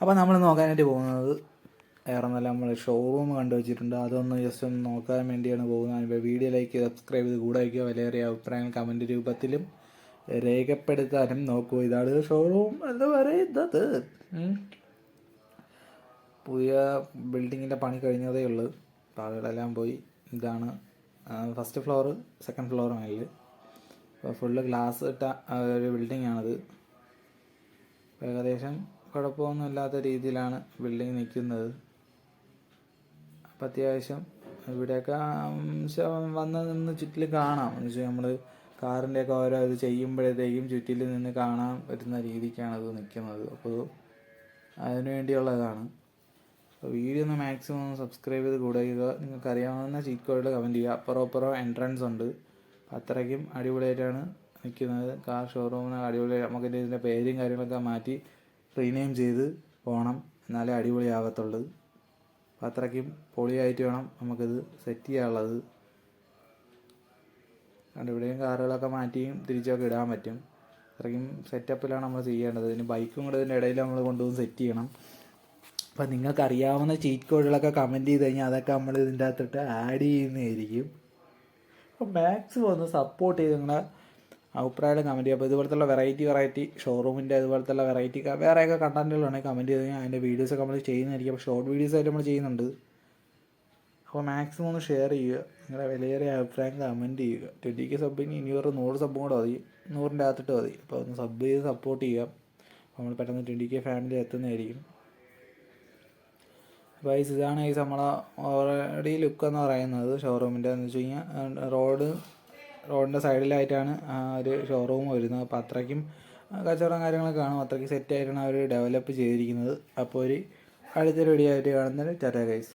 അപ്പോൾ നമ്മൾ നോക്കാനായിട്ട് പോകുന്നത് വേറെ നല്ല നമ്മൾ ഷോറൂം കണ്ടു വെച്ചിട്ടുണ്ട്. അതൊന്ന് ജസ്റ്റ് ഒന്ന് നോക്കാൻ വേണ്ടിയാണ് പോകുന്നത്. അപ്പോൾ വീഡിയോ ലൈക്ക് സബ്സ്ക്രൈബ് ചെയ്ത് കൂടെ വയ്ക്കുക. വിലയേറിയ അഭിപ്രായങ്ങൾ കമന്റ് രൂപത്തിലും രേഖപ്പെടുത്താനും നോക്കുക ഇതാണ് ഷോറൂം എന്ന് പറയുന്നത്. പുതിയ ബിൽഡിങ്ങിന്റെ പണി കഴിഞ്ഞതേ ഉള്ളൂ. ആളുകളെല്ലാം പോയി. ഇതാണ് ഫസ്റ്റ് ഫ്ലോറ് സെക്കൻഡ് ഫ്ലോർ മേലിൽ ഫുള്ള് ഗ്ലാസ് ഇട്ട ഒരു അപ്പോൾ ഏകദേശം കുഴപ്പമൊന്നും ഇല്ലാത്ത രീതിയിലാണ് ബിൽഡിംഗ് നിൽക്കുന്നത്. അപ്പം അത്യാവശ്യം ഇവിടെയൊക്കെ വന്ന് നിന്ന് ചുറ്റിൽ കാണാം. എന്ന് വെച്ചാൽ നമ്മൾ കാറിന്റെയൊക്കെ ഓരോ ഇത് ചെയ്യുമ്പോഴത്തേക്കും ചുറ്റിൽ നിന്ന് കാണാൻ പറ്റുന്ന രീതിക്കാണ് ഇത് നിൽക്കുന്നത്. അപ്പോൾ അതിനു വേണ്ടിയുള്ളതാണ്. അപ്പോൾ വീഡിയോ ഒന്ന് മാക്സിമം സബ്സ്ക്രൈബ് ചെയ്ത് കൂടെ നിങ്ങൾക്ക് അറിയാവുന്ന ചീക്കോയിൽ കമന്റ് ചെയ്യുക. അപ്പുറം അപ്പുറം എൻട്രൻസ് ഉണ്ട്. അത്രയ്ക്കും അടിപൊളിയായിട്ടാണ് നിൽക്കുന്നത്. കാർ ഷോറൂമിന് അടിപൊളി നമുക്ക് ഇതിന്റെ പേരും കാര്യങ്ങളൊക്കെ മാറ്റി റീനെയിം ചെയ്ത് പോകണം എന്നാലേ അടിപൊളിയാകത്തുള്ളൂ അപ്പം അത്രയ്ക്കും പൊളിയായിട്ട് വേണം നമുക്കിത് സെറ്റ് ചെയ്യാനുള്ളത്. അതുകൊണ്ട് ഇവിടെയും കാറുകളൊക്കെ മാറ്റിയും തിരിച്ചൊക്കെ ഇടാൻ പറ്റും. അത്രയ്ക്കും സെറ്റപ്പിലാണ് നമ്മൾ ചെയ്യേണ്ടത്. ഇനി ബൈക്കും കൂടെ ഇതിന്റെ ഇടയിൽ നമ്മൾ കൊണ്ടുപോകും സെറ്റ് ചെയ്യണം. അപ്പം നിങ്ങൾക്ക് അറിയാവുന്ന ചീറ്റ് കോഡുകളൊക്കെ കമന്റ് ചെയ്ത് കഴിഞ്ഞാൽ അതൊക്കെ നമ്മൾ ഇതിന്റെ അകത്തിട്ട് ആഡ് ചെയ്യുന്നതായിരിക്കും. അപ്പം മാക്സിമം ഒന്ന് സപ്പോർട്ട് ചെയ്ത് നിങ്ങളെ അഭിപ്രായം കമന്റ് ചെയ്യുക. അപ്പോൾ ഇതുപോലത്തുള്ള വെറൈറ്റി വെറൈറ്റി ഷോറൂമിന്റെ അതുപോലത്തുള്ള വെറൈറ്റി വേറെയൊക്കെ കണ്ടന്റുകളാണെങ്കിൽ കമന്റ് ചെയ്ത് കഴിഞ്ഞാൽ അതിന്റെ വീഡിയോസൊക്കെ നമ്മൾ ചെയ്യുന്നതായിരിക്കും. അപ്പോൾ ഷോർട്ട് വീഡിയോസ് ആയിട്ട് നമ്മൾ ചെയ്യുന്നുണ്ട്. അപ്പോൾ മാക്സിമം ഒന്ന് ഷെയർ ചെയ്യുക. നിങ്ങളുടെ വിലയേറിയ അഭിപ്രായം കമന്റ് ചെയ്യുക. ട്വന്റി കെ സബിന് ഇനി ഒരു നൂറ് സബും കൂടെ മതി. നൂറിന്റെ അകത്തിട്ട് മതി. അപ്പോൾ ഒന്ന് സബ് ചെയ്ത് സപ്പോർട്ട് ചെയ്യുക. നമ്മൾ പെട്ടെന്ന് ട്വന്റി കെ ഫാമിലി എത്തുന്നതായിരിക്കും. അപ്പോൾ ഈ ഇതാണ് ഈ നമ്മളെ ഓൾറെഡി ലുക്ക് എന്ന് പറയുന്നത് ഷോറൂമിന്റെ എന്ന് വെച്ച് കഴിഞ്ഞാൽ റോഡ് റോഡിന്റെ സൈഡിലായിട്ടാണ് ഒരു ഷോറൂം വരുന്നത് അപ്പോൾ അത്രയ്ക്കും കച്ചവടം കാര്യങ്ങളൊക്കെ കാണും. അത്രയ്ക്ക് സെറ്റായിട്ടാണ് അവർ ഡെവലപ്പ് ചെയ്തിരിക്കുന്നത്. അപ്പോൾ ഒരു അടുത്തൊരു വീഡിയോ ആയിട്ട് കാണുന്നത് ടാറ്റാ ഗൈസ്.